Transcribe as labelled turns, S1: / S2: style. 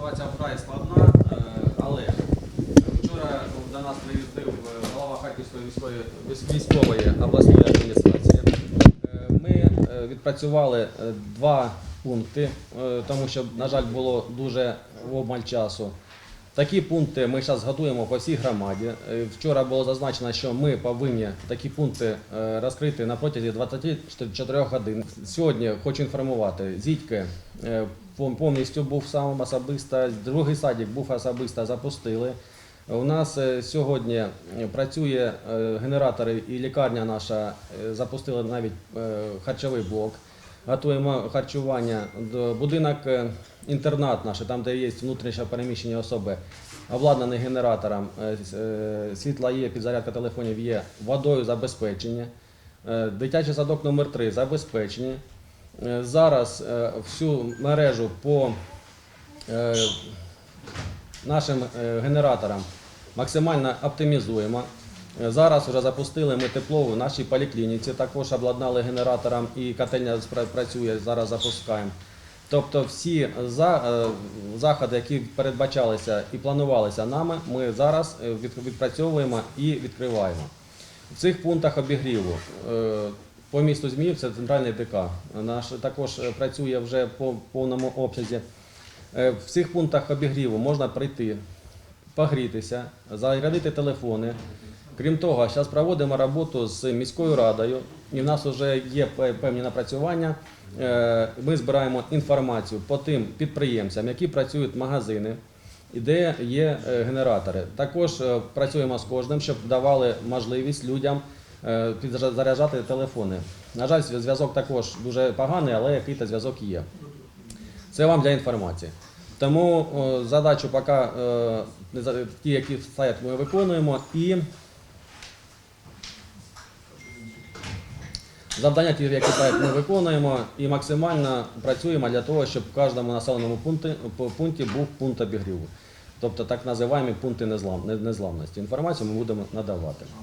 S1: ситуація вкрай складна, е, але вчора до нас приїздив е, голова Харківської військової військової обласної адміністрації. Е, Ми відпрацювали два пункти, тому що, на жаль, було дуже обмаль часу. Такі пункти ми зараз готуємо по всій громаді. Вчора було зазначено, що ми повинні такі пункти розкрити на протязі 24 годин. Сьогодні хочу інформувати, Зітьки повністю був сам особисто, другий садик був особисто запустили. У нас е, сьогодні е, працює е, генератори і лікарня наша запустила навіть харчовий блок. Готуємо харчування. Будинок інтернат наш, там де є внутрішньо переміщені особи, обладнаний генератором. Світла є, підзарядка телефонів є, водою забезпечені. Е, Дитячий садок номер 3 забезпечені. Е, Зараз е, всю мережу по е, нашим генераторам максимально оптимізуємо. Зараз вже запустили ми тепло в нашій поліклініці, також обладнали генератором і котельня працює, зараз запускаємо. Тобто всі за, заходи, які передбачалися і планувалися нами, ми зараз відпрацьовуємо і відкриваємо. В цих пунктах обігріву по місту Зміїв це центральний ДК. Наш також е, працює вже по повному обсязі. Е, В цих пунктах обігріву можна прийти, погрітися, зарядити телефони. Крім того, зараз проводимо роботу з міською радою, і в нас вже є певні напрацювання. Е, Ми збираємо інформацію по тим підприємцям, які працюють магазини, і де є генератори. Також працюємо з кожним, щоб давали можливість людям підзаряджати телефони. На жаль, зв'язок також дуже поганий, але який-то зв'язок є. Це вам для інформації. Тому о, задачу поки е, ті, які стоять, ми виконуємо. І завдання, ті, які стоять, ми виконуємо і максимально працюємо для того, щоб в кожному населеному пункті, пункті був пункт обігріву. Тобто так називаємо пункти незлам- незламності. Інформацію ми будемо надавати.